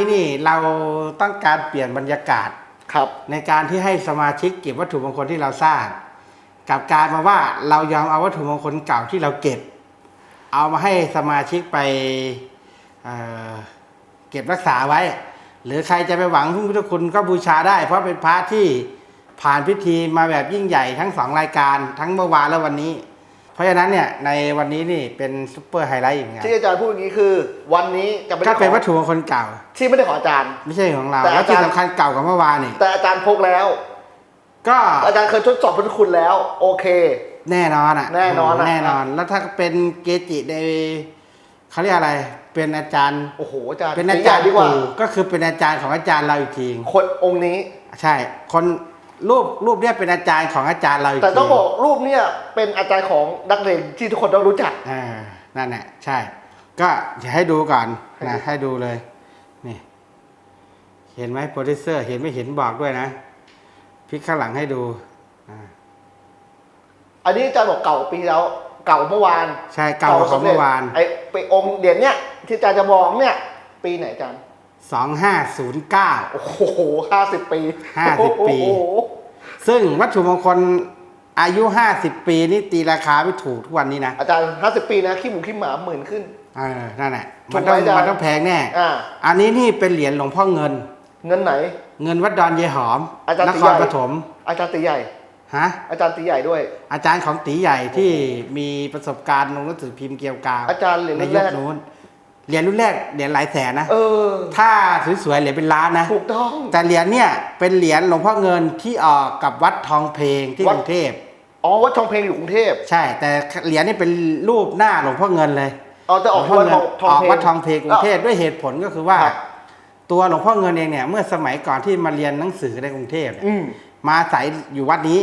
นี้นี่เราต้องการเปลี่ยนบรรยากาศครับ ในการที่ให้สมาชิกเก็บวัตถุมงคลที่เราสร้างกลับกลารมาว่าเรายอมเอาวัตถุมงคลเก่าที่เราเก็บ เอามาให้สมาชิกไปเอ่อเก็บรักษาไว้ หรือใครจะไปหวังพึ่งพุทธคุณก็บูชาได้ เพราะเป็นพระที่ผ่านพิธีมาแบบยิ่งใหญ่ทั้งสองรายการทั้งเมื่อวานและวันนี้เพ ราะฉะนั้นเนี่ยในวันนี้นี่เป็นซุปเปอร์ไฮไลท์อีกเหมือนกันที่อาจารย์พูดอย่างนี้คือ วันนี้จะไม่ก็ได้ขเป็นอวัตถุมงคลเก่า ที่ไม่ได้ขออาจารย์ ไม่ใช่ของเรา แต่แล้วที่อาจารย์สำคัญเก่ากว่าเมื่อวานนี่แต่อาจารย์พกแล้ว ก็อาจารย์เคยทดสอบพุทธคุณแล้ว โอเค แน่นอนอะ แน่นอนอะแน่นอน แล้วถ้าเป็นเกจิในเขาเรียกอะไรเป็นอาจารย์โอ้โหอาจารย์เป็นอาจารย์ใหญ่ดีกว่าปู่ก็คือเป็นอาจารย์ของอาจารย์เราอีกทีคนองค์นี้ ใช่ คน รูปรูปเนี้ยเป็นอาจารย์ของอาจารย์เราอีกทีแต่ต้องบอกรูปเนี่ยเป็นอาจารย์ของนักเรียนที่ทุกคนต้องรู้จักเออนั่นแหละใช่ ก็จะให้ดูก่อนให้นะดูให้ดูเลย นี่ เห็นไหมโปรดิวเซอร์เห็นไม่เห็นบอกด้วยนะพลิกข้างหลังให้ดูอ่าอันนี้อาจารย์บอกเก่าปีแล้วเก่าเมื่อวานใช่เก่าของเมื่อวาน ไอ้ไปองค์เดียนเนี่ยที่อาจารย์จะมองเนี่ย ปีไหนอาจารย์ สองห้าศูนย์เก้าโอ้โหห้าสิบปี50ปี โอ้โหซึ่งวัตถุมงคลอายุ 50 ปีนี่ตีราคาไม่ถูกทุกวันนี้นะอาจารย์ห้าสิบปีนะขี้หมูขี้หมาหมื่นขึ้น เออนั่นแหละถูมันกไหมต้องอาจารย์มันต้องแพงแน่ อ่า อันนี้นี่เป็นเหรียญหลวงพ่อเงิน เงินไหน เงินวัดดอนเยหอมอาจารย์นตีคใหญ่รปฐมอาจารย์ตีใหญ่ ฮะอาจารย์ตีใหญ่ด้วย อาจารย์ของตีใหญ่ที่มีประสบการณ์ลงหนังสือพิมพ์เกี่ยวกับอาจารย์เหรียญในรุ่นยุแรคกนู้น เหรียญรุ่นแรกเหรียญหลายแสนนะเออ ถ้าสวยๆเหรียญเป็นล้านนะ ถูกต้อง แต่เหรียญเนี่ยเป็นเหรียญหลวงพ่อเงินที่ออกกับวัดทองเพลงที่วักด รุงเทพ อ๋อวัดทองเพลงอยู่กรุงเทพใช่ แต่เหรียญนี่เป็นรูปหน้าหลวงพ่อเงินเลย อ๋อจะออกหลวงพ่อวัดเงิทองทองออกเพลง วัดทองเพลงกรุงเทพด้วยเหตุผลก็คือว่า ครับ ตัวหลวงพ่อเงินเองเนี่ยเมื่อสมัยก่อนที่มาเรียนหนังสือในกรุงเทพเนี่ยอืมมาใส่อยู่วัดนี้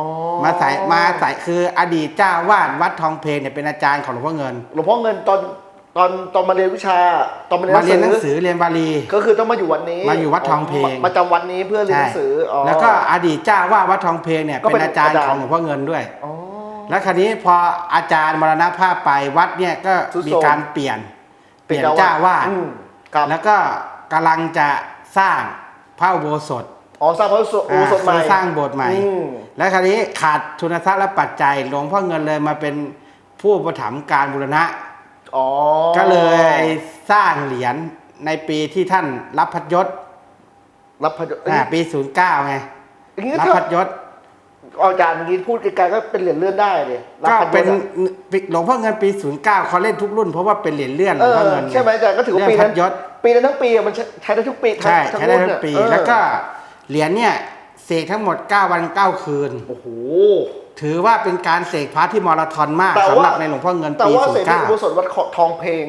อ๋อมาใส่มาใส่คืออดีตเจ้าวาดวัดทองเพลงเนี่ยเป็นอาจารย์ของหลวงพ่อเงิน หลวงพ่อเงินตอน ตอนตอนมาเรียนวิชาตอนมาเรียนมาเรียนหหนันังงสืสืออเรียนบาลี ก็คือต้องมาอยู่วันนี้มาอยู่วัดทองเพลงมาจำวันนี้เพื่อเรียนหนังสืออ๋อแล้วก็อดีตเจ้าวาดวัดทองเพลงเนี่ยก็เป็เป็นนอาจารย์อาจารย์ของหลวงพ่อเงินด้วยอ๋อแล้วคราวนี้พออาจารย์มรณภาพไปวัดเนี่ยก็ทรุดโทรมมีการเปลี่ยน เปลี่ยนเจ้าวาดอืมครับแล้วก็กำลังจะสร้างพระอุโบสถอ๋อสร้างพระอุโบสถอ่าใหม่คือสร้างโบสถ์ใหม่อืมแล้วคราวนี้ขาดทุนทรัพย์และปัจจัยหลวงพ่อเงินเลยมาเป็นผู้อุประถัมภ์การบูรณะ อ๋อก็เลยสร้างเหรียญในปีที่ท่านรับพัดยศรับพระอ่าปี09ไงอย่างนี้รับถ้าพัดยศอาจารย์เมื่อกี้พูดไกลๆก็เป็นเหรียญเลื่อนได้เลยรับก็พระยศเป็นอะหลวงพ่อเงินปี09เขาเล่นทุกรุ่นเพราะว่าเป็นเหรียญเลื่อนหลเอวงพ่ออเงินใช่ไหมอาจารย์ก็ถือว่าเลื่ปีอนพันั้ดนยศ ปีนั้นทั้งปีอะมันใช้ได้ทุกปีใช่ทั้งใช้ได้รุ่นทั้อะงปีเออแล้วก็เหรียญเนี่ยเสกทั้งหมด 9 วัน 9 คืน โอ้โห ถือว่าเป็นการเสกพระที่มาราธอนมากแต่สำหว่ารับในหลวงพ่อเงินแต่ปีว่าเสกที่อุโบ09สถวัดทองเพลง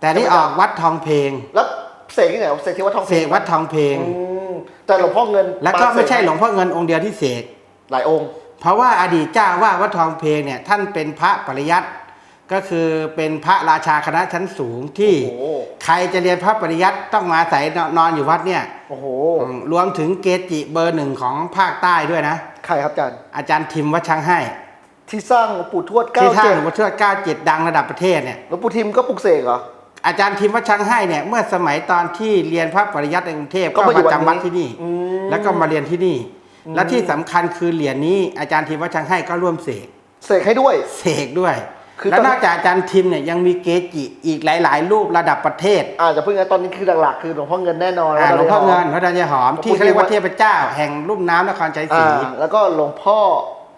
แต่นี่ออกวัดทองเพลง แล้วเสกที่ไหนเสกที่วัดทองเพเสลงกวัดทองเพลง อืมแต่หลวงพ่อเงินแล้วก็าเสไม่ใช่หลวงพ่อเงินองค์เดียวที่เสก หลายองค์ เพราะว่าอดีตเจ้าว่าวัดทองเพลงเนี่ยท่านเป็นพระปริยัติก็คือเป็นพระราชาคณะชั้นสูงที่โอ้โห ใครจะเรียนพระปริยัติต้องมาอาศัยนอนอยู่วัดเนี่ยโอ้โหอืมรวมถึงเกจิเบอร์หนึ่งของภาคใต้ด้วยนะใค รครับอาจารย์ อาจารย์ทิมวัดช้างให้ที่สร้างหลวงปู่ทวดเก้าที่ท่าเจ็นดหลวงพ่อเทือเก้าเจ็ดดังระดับประเทศเนี่ย หลวงปู่ทิมก็ปลุกเสกเหรอ อาจารย์ทิมวัดช้างให้เนี่ย เมื่อสมัยตอนที่เรียนพระปริยัติในกรุงเทพก็ก็มาอยู่มาจำวัดวัดนี้ที่นี่ อืม แล้วก็มาเรียนที่นี่ และที่สำคัญคือเหรียญนี้อาจารย์ทิมวัดช้างให้ก็ร่วมเสกเสกให้ด้วย เสกด้วย คือแล้วตอนนอกจากอาจารย์ทิมเนี่ยยังมีเกจิอีกหลาย ๆ รูประดับประเทศอาจจะเพิ่งนะตอนนี้คือหลักๆคือหลวงพ่อเงินแน่นอนอ่าหลวงพ่อเงินแพระดัญญาหอมหลวงพ่อที่เขาเรียกว่าทิมวัดเทพเจ้า แห่งลุ่มน้ำนครชัยศรีอ่าแล้วก็หลวงพ่อ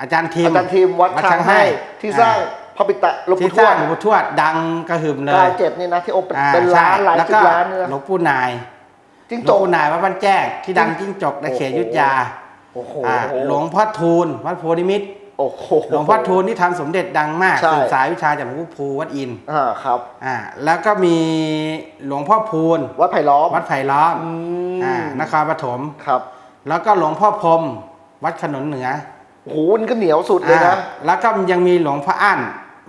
อาจารย์ทิมอาจารย์ทีมวัดช้างให้ที่สร้างพระปิตะหลวงที่ปู่ทสวร้างดหลวงปู่ทวดดังกระหึ่มเลเก้ายเจ็ดนี่นะที่โอเป็นอ่าเป็นล้านใช่หลายแล้วสิก็บล้านเนี่ยนะหลวงปู่นายจิ้งหลจวงกปู่นายวัดบ้านแจ้งที่ดังจิ้งจกในเขตอยุทธยาโอ้โหอ่าหลวงพ่อทูลวัดโพธิมิตร โอ้โหหลวงพ่อทูลที่ทำสมเด็จดังมากใช่ศึกษาวิชาจากหลวงพ่อภูวัดอินทร์อ่าครับอ่าแล้วก็มีหลวงพ่อพูนวัดไผ่ล้อมวัดไผ่ล้อมอืมอ่านครปฐมครับ แล้วก็หลวงพ่อพรหมวัดขนนเหนือโอ้โหมันก็เหนียวสุดเลยนะอ่าแล้วก็ยังมีหลวงพ่ออั้น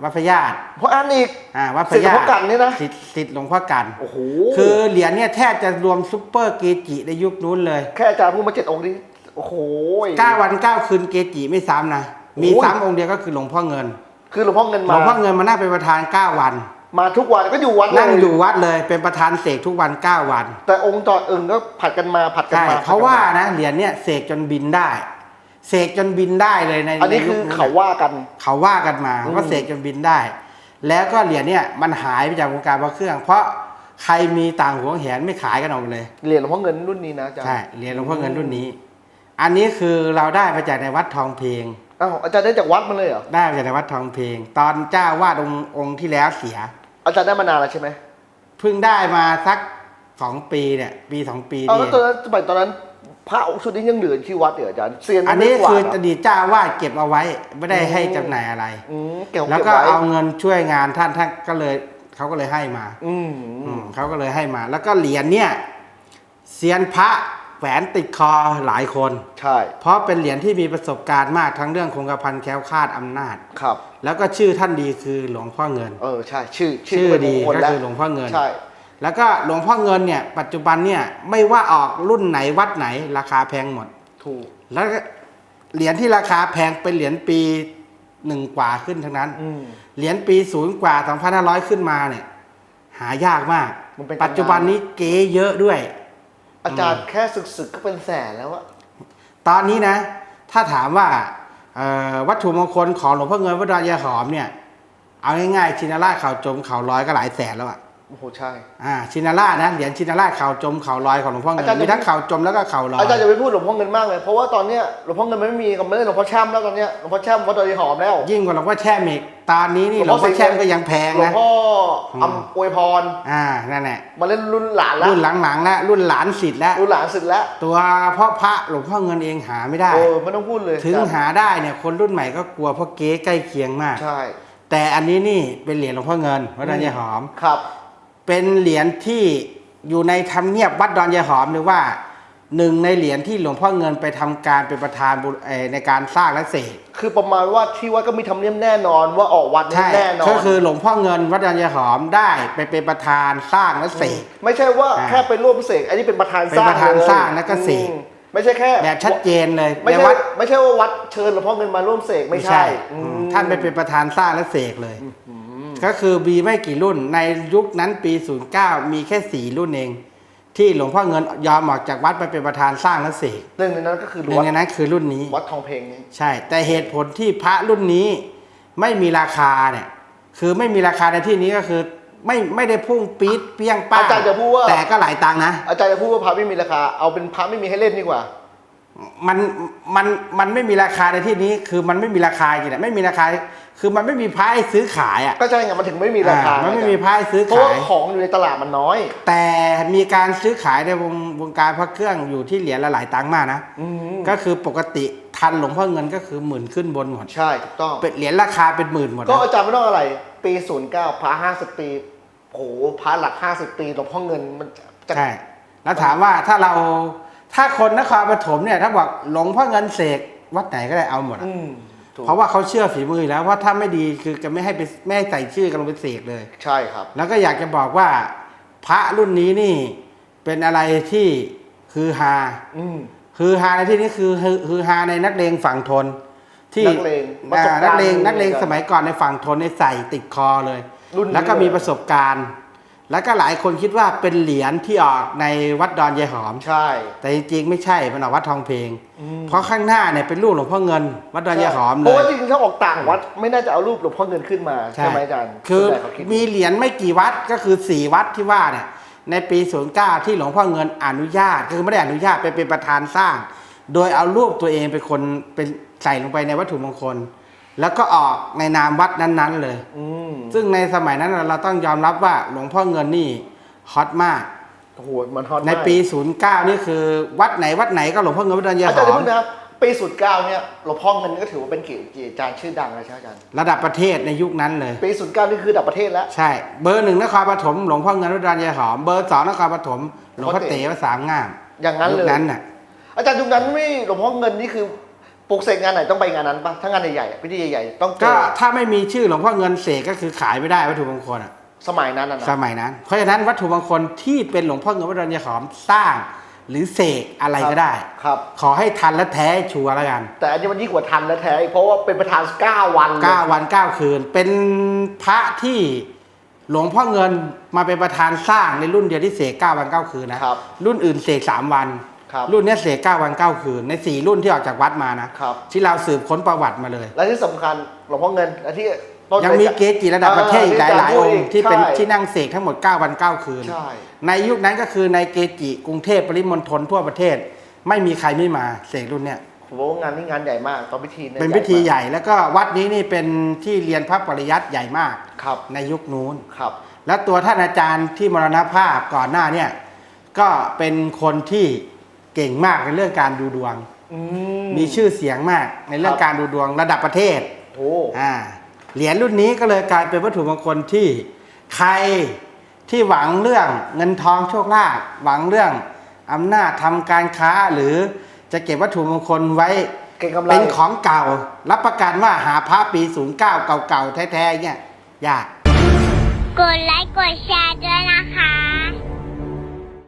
วัดพระญาติเพราะอันอีกอ่าวัดพศิษระย์หลวงญาพ่อติกันนี่นะสิทธิ์สิทธิ์หลวงพ่อกันโอ้โหคือเหรียญเนี่ยแทบจะรวมซุปเปอร์เกจิในยุคนู้นเลย แค่อาจารย์พูดมาเจ็ดองค์นี้โอ้โห9วัน9คืนเกจิไม่ซ้ำนะ มีโอ้ยซ้ำองค์เดียวก็คือหลวงพ่อเงิน คือหลวงพ่อเงินหลมา วงพ่อเงินมานั่งเป็นประธาน 9 วัน มาทุกวันก็อยู่วัดเลนั่งอยู่วัดเลยเป็นประธานเสกทุกวัน 9 วันแต่องค์จอดอื่นก็ผัดกันมาผัดกันใช่มาเขาว่านะเหรียญเนี่ยเสกจนบินได้เสกจนบินได้เลยในอันนี้ใยุคือนู้นเขาน่ะว่ากัน เขาว่ากันมาอืม ว่าเสกจนบินได้ แล้วก็เหรียญเนี่ยมันหายไปจากวงการพระเครื่อง เพราะใครมีต่างหัวแหนไม่ขายกันออกเลย เหรียญหลวงพ่อเงินรุ่นนี้นะอาจารย์ ใช่เหรียญหลวงพ่อเงินรุ่นนี้ อันนี้คือเราได้มาจากในวัดทองเพลง อ้าวอาจารย์ได้จากวัดมาเลยเหรอ ได้มาจากในวัดทองเพลง ตอนเจ้าวาดองค์องค์ที่แล้วเสีย อาจารย์ได้มานานแล้วใช่ไหมเพิ่งได้มาสักสองปีเนี่ย ปีสองปีเอานี่แล้วตอนนั้นสมัยตอนนั้น พระองค์ชุดนี้ยังเหลือที่วัดเหรออาจารย์เซียนอันนี้ไม่กว่าคือเหรอดีตเจ้าวาดเก็บเอาไว้ไม่ได้ให้จำหน่ายอะไร อืมเก็บแล้วเก็บก็ไว้เอาเงินช่วยงานท่านท่านก็เลยเขาก็เลยให้มา อืมอืมเขาก็เลยให้มา แล้วก็เหรียญเนี่ยเซียนพระ แหวนติดคอหลายคน ใช่ เพราะเป็นเหรียญที่มีประสบการณ์มากทั้งเรื่องคงกระพันแคล้วคลาดอำนาจ ครับ แล้วก็ชื่อท่านดีคือหลวงพ่อเงิน เออ ใช่ ชื่อชื่อเป็นดีมงคลก็แล้วคือหลวงพ่อเงิน ใช่ แล้วก็หลวงพ่อเงินเนี่ย ปัจจุบันเนี่ยไม่ว่าออกรุ่นไหนวัดไหน ราคาแพงหมด ถูก แล้วก็เหรียญที่ราคาแพงเป็นเหรียญปีหนึ่งกว่าขึ้นทั้งนั้นอืมเหรียญปีศูนย์กว่าสองพันห้าร้อยขึ้นมาเนี่ย หายากมากมันเป็นปัจจุบันนี้เก๋เยอะด้วย อาจารย์แค่ศึกศึกๆก็เป็นแสนแล้วอะตอนนี้นะ ถ้าถามว่าเอ่อวัตถุมงคลของหลวงพ่อเงินวัดดอนยายหอมเนี่ย เอาง่ายๆชินราชเขาจมเขาลอยก็หลายแสนแล้วอะ โอ้โหใช่ อ่าชินราชนะเหรียญชินราชเขาจมเขาลอยของหลวงพ่อเงิอาจารย์นมีทั้งเขาจมแล้วก็เขาลอยอาจารย์จะไปพูดหลวงพ่อเงินมากเลย เพราะว่าตอนเนี้ยหลวงพ่อเงินมันไม่มีกับไม่ได้หลวงพ่อแช่มแล้วตอนเนี้ยหลวงพ่อแช่มวัดดอยหอมแล้ว ยิ่งกว่าหลวงพ่อแช่มอีกตอนนี้นี่หหลลววงงพ่พ่ออแช่มก็ยังแพงหลวงนะ พ่ออืมอำอวยพรอ่านั่นแหละมาเล่นรุ่นหลานแล้วรุ่นหลังๆแล้วรุ่นหลานสิทธิ์แล้วรุ่นหลานสุดแล้วตัวพ่อพระหลวงพ่อเงินเองหาไม่ได้ เออไม่ต้องพูดเลยถึงอาจารย์หาได้เนี่ยคนรุ่นใหม่ก็กลัวเพราะเก๊ใกล้เคียงมาก ใช่แต่อันนี้นี่เป็นเหรียญหลวงพ่อเงินวัดดอนยายหอม ครับ เป็นเหรียญที่อยู่ในธรรมเนียบวัดดอนยายหอมหรือว่าหนึ่งในเหรียญที่หลวงพ่อเงินไปทำการเป็นประธานบุเอ่อในการสร้างและเสกคือประมาณว่าที่วัดก็มีทำเนียมแน่นอนว่าออกวัดใช่แน่นอนก็คือหลวงพ่อเงินวัดดอนยายหอมได้ไปเป็นประธานสร้างและเสกไม่ใช่ว่าอ่าแค่ไปร่วมเสกอันนี้เป็นประธานสร้างเป็นประธานเลยสร้างแล้วก็เสกอืมไม่ใช่แค่แบบชัดเจนเลยไม่ในใช่วัดไม่ใช่ว่าวัดเชิญหลวงพ่อเงินมาร่วมเสกไม่ใช่อือืมมท่านไปเป็นประธานสร้างและเสกเลย ก็คือมีไม่กี่รุ่นในยุคนั้นปี 09 มีแค่สี่รุ่นเอง ที่หลวงพ่อเงินยอมออกจากวัดไปเป็นประธานสร้างและเสกหนึ่งในนั้นก็คือหนึ่วังดในนั้นคือรุ่นนี้ วัดทองเพลงนี้ใช่ แต่เหตุผลที่พระรุ่นนี้ไม่มีราคาเนี่ยคือไม่มีราคาในที่นี้ก็คือไม่ไม่ได้พุ่งปี๊ดเปี้ยงป้างอาจารย์จะพูดว่า แต่ก็หลายตังค์นะ อาจารย์จะพูดว่าพระไม่มีราคา เอาเป็นพระไม่มีให้เล่นดีกว่า มันมันมันไม่มีราคาในที่นี้คือมันไม่มีราคาจริงๆไม่มีราคา คือมันไม่มีพระให้ซื้อขายอะก็ใช่ไงมันถึงไม่มีราคาอ่มันไม่มีพระให้ซื้อเพราะขาว่ายของอยู่ในตลาดมันน้อย แต่มีการซื้อขายในวงวงการพระเครื่องอยู่ที่เหรียญละหลายตังค์มากนะอืมก็คือปกติทันหลวงพ่อเงินก็คือหมื่นขึ้นบนหมดใช่ถูกต้องเป็นเหรียญราคาเป็นหมื่นหมดก็นะอาจารย์ไม่ต้องอะไร ปีศูนย์เก้าพระห้าสิบปีโหพระหลักห้าสิบปีหลวงพ่อเงินมันจะใช่แล้วถามว่าถ้าเรา ถ้าคนนครปฐมเนี่ยถ้าบอกหลวงพ่อเงินเสกวัดไหนก็ได้เอาหมดอะอืมถูกเพราะว่าเขาเชื่อฝีมืออยู่แล้วว่าถ้าไม่ดีคือจะไม่ให้ไปไม่ให้ใส่ชื่อกันลงไปเสกเลย ใช่ครับ แล้วก็อยากจะบอกว่า พระรุ่นนี้นี่เป็นอะไรที่ฮือฮาอืมฮือฮาในที่นี้คือฮือฮือฮาในนักเลงฝั่งทน ที่นักเลงประสบอ่าการณ์นักเลงนักเลงในการสมัยก่อนในฝั่งทนในใส่ติดคอเลย รุ่นนี้แล้วก็มีเลย ประสบการณ์ แล้วก็หลายคนคิดว่าเป็นเหรียญที่ออกในวัดดอนยายหอม ใช่ แต่จริงๆไม่ใช่มันออกวัดทองเพลง เพราะข้างหน้าเนี่ยเป็นรูปหลวงพ่อเงิน วัดดอนยายหอมเพเลราะว่ายจริงๆถ้าออกต่างวัดไม่น่าจะเอารูปหลวงพ่อเงินขึ้นมาใช่ไหมอาจารย์คือส่วนใหญ่เขาคิดมีเหรียญไม่กี่วัดก็คือสี่วัดที่ว่าเนี่ยในปี09ที่หลวงพ่อเงินอนุญาตคือไม่ได้อนุญาตไปเป็นประธานสร้าง โดยเอารูปตัวเองเป็นคนเป็นใส่ลงไปในวัตถุมงคล แล้วก็ออกในนามวัดนั้นๆ เลย อืมซึ่งในสมัยนั้นเราต้องยอมรับว่าหลวงพ่อเงินนี่ฮอตมาก โอ้โหมันฮอตในมากปี 09 นี่คือวัดไหนวัดไหนก็หลวงพ่อเงินวัดดอนยายอาหจารย์อจะมพูดนะปีศูนย์เก้าเนี่ยหลวงพ่อเงินก็ถือว่าเป็นเกียรติอาจารย์ชื่อดังเลยใช่ไหมอาจารย์ระดับประเทศในยุคนั้นเลย ปีศูนย์เก้านี่คือระดับประเทศแล้ว ใช่ เบอร์หนึ่งนครปฐมหลวงพ่อเงินวัดดานยายหอม เบอร์สองนครปฐมหลวงพ่อเต๋วัดสามงามอย่างนั้นยุเลคย นั้นน่ะอาจารย์ยุคนั้นไม่หลวงพ่อเงินนี่คือ ปลุกเสกงานไหนต้องไปงานนั้นปะถ้างานใหญ่ๆอะพิธีใหญ่ๆต้องเจก็อถ้าไม่มีชื่อหลวงพ่อเงินเสกก็คือขายไม่ได้วัตถุมงคลอะสมัยนั้นนะนะสมัยนั้น เพราะฉะนั้นวัตถุมงคลที่เป็นหลวงพ่อเงินวัดดานยายหอมสร้าง หรือเสกอะไรก็ได้ ครับ ขอให้ทันและแท้ชัวร์แล้วกัน แต่อันนี้มันยิ่งกว่าทันแล้วแท้อีกเพราะว่าเป็นประธาน9วันเลยเก้าวันเก้าคืน เป็นพระที่หลวงพ่อเงินมาเป็นประธานสร้างในรุ่นเดียวที่เสกเก้าวันเก้าคืนนะครับ รุ่นอื่นเสกสามวัน ครับ รุ่นเนี้ยเสกเก้าวันเก้าคืน ในสี่รุ่นที่ออกจากวัดมานะครับ ที่เราสืบค้นประวัติมาเลย และที่สำคัญหลวงพ่อเงินและที่ต้นยังมีเกจิระดับประเทศอีกหลายหลายๆองค์ที่เป็นใช่ที่นั่งเสกทั้งหมด 9 วัน 9 คืน ใช่ ในยุคนั้นก็คือในเกจิกรุงเทพปริมณฑลทั่วประเทศ ไม่มีใครไม่มาเสกรุ่นเนี้ยผมว่างานนี้งานใหญ่มากตอนพิธียเป็นพิธีมากใหญ่แล้วก็วัดนี้นี่เป็นที่เรียนพระปริยัติใหญ่มากครับ ในยุคนู้น ครับ และตัวท่านอาจารย์ที่มรณภาพก่อนหน้าเนี่ยก็เป็นคนที่ เก่งมากในเรื่องการดูดวง อืมมีชื่อเสียงมากในเรื่อคงรับการดูดวงระดับประเทศโอ้อ่าเหรียญรุ่นนี้ก็เลยกลายเป็นวัตถุมงคลที่ใครที่หวังเรื่องเงินทองโชคลาภหวังเรื่องอำนาจทำการค้าหรือจะเก็บวัตถุมงคลไว้เก่งกำไรเป็นของเก่า รับประกันว่าหาพระปี 09 เก่าๆแท้ๆเนี่ยยาก กดไลค์กดแชร์ด้วยนะคะ